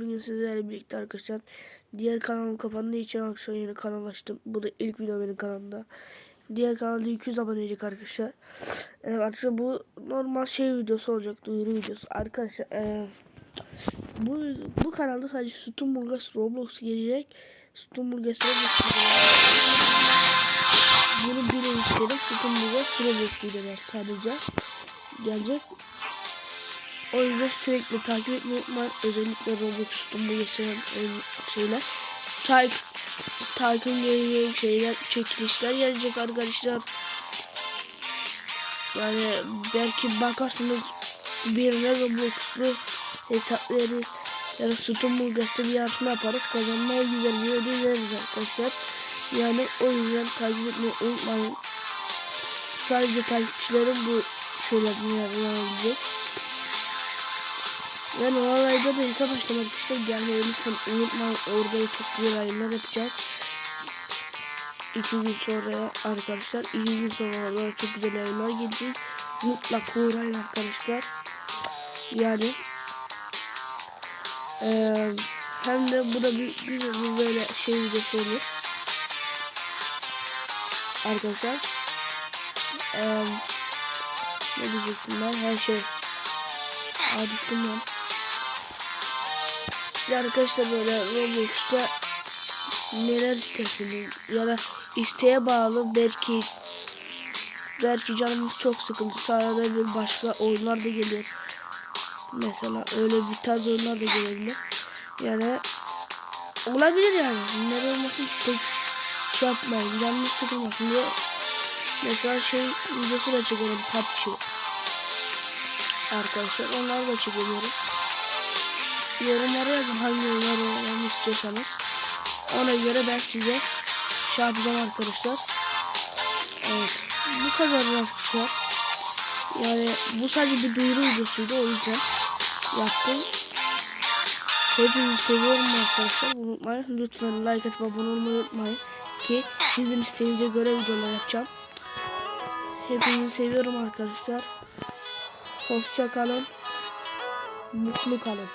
Bugün sizlerle birlikte arkadaşlar diğer kanalım kapandığı için akşam yeni kanal açtım. Bu da ilk video benim kanalımda. Diğer kanalda 200 aboneydik arkadaşlar. Evet arkadaşlar bu normal şey videosu olacak. Duyuru videosu. Arkadaşlar eee, bu bu kanalda sadece Sütun Burgaz Roblox gelecek. Sütun Burgaz Roblox gelecek. Bunu bilin istedim. Sütun Burgaz Roblox videolar sadece gelecek. O yüzden sürekli takip etmeyi unutmayın. Özellikle Roblox'un bu yaşayan şeyler. Tak takip gelecek şeyler, çekilişler gelecek arkadaşlar. Yani belki bakarsınız birine Roblox'lu hesap veririz. Ya da Sütun Burgaz'da bir yarışma yaparız. Kazanmaya güzel bir ödül veririz arkadaşlar. Yani o yüzden takip etmeyi unutmayın. Sadece takipçilerim bu şeylerden yararlanabilecek. Yani olayda da hesap açtım arkadaşlar. Gelmeyi lütfen unutmayın. Orada çok güzel yayınlar yapacağız. İki gün sonra arkadaşlar. iki gün sonra da çok güzel yayınlar gelecek. Mutlaka uğrayın arkadaşlar. Yani eee hem de bu bir, bir, bir böyle şey videosu olur. Arkadaşlar. Eee ne diyecektim ben? Her şey. Aa düştüm lan. Ya arkadaşlar böyle Roblox'ta neler istersiniz? Ya da isteğe bağlı belki belki canımız çok sıkıldı sırada bir başka oyunlar da geliyor. Mesela öyle bir tarz oyunlar da gelebilir. Yani olabilir yani. Bunlar olmasın tek şey yapmayın canınız sıkılmasın diye. Mesela şey videosu da çekelim PUBG arkadaşlar onları da çekebilirim yorumlara yazın hangi oyunlar oynamamı istiyorsanız. Ona göre ben size şey yapacağım arkadaşlar. Evet. Bu kadar arkadaşlar. Yani bu sadece bir duyuru videosuydu o yüzden yaptım. Hepinizi seviyorum arkadaşlar. Unutmayın. Lütfen like atıp abone olmayı unutmayın. Ki sizin isteğinize göre videolar yapacağım. Hepinizi seviyorum arkadaşlar. Hoşça kalın. Mutlu kalın.